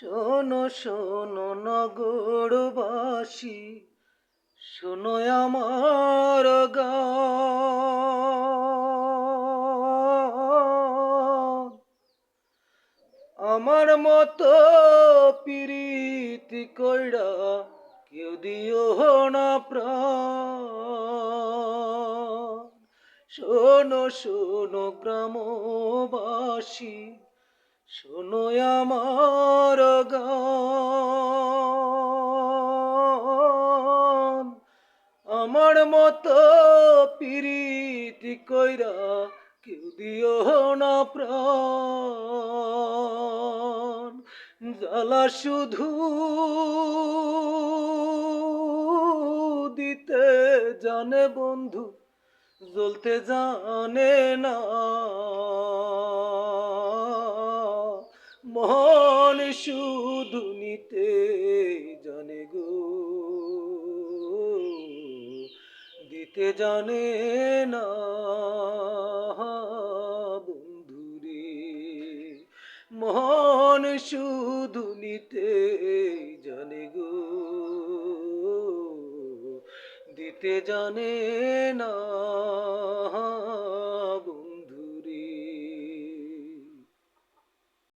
শোনো শোনো নগরবাসী শোনো আমার গান। আমার মতো পিরিতি কইরা কেউ দিও না প্রাণ। শোনো শোনো গ্রামবাসী শোনো আমার গান। আমার মতো পিরিতি কইরা কেউ দিও না প্রাণ। জ্বালা শুধু দিতে জানে বন্ধু, জ্বলতে জানে না। মন শুধু নিতে জানে গো। দিতে জানে না বন্ধুরে, মন শুধু নিতে জানে গো। দিতে জানে না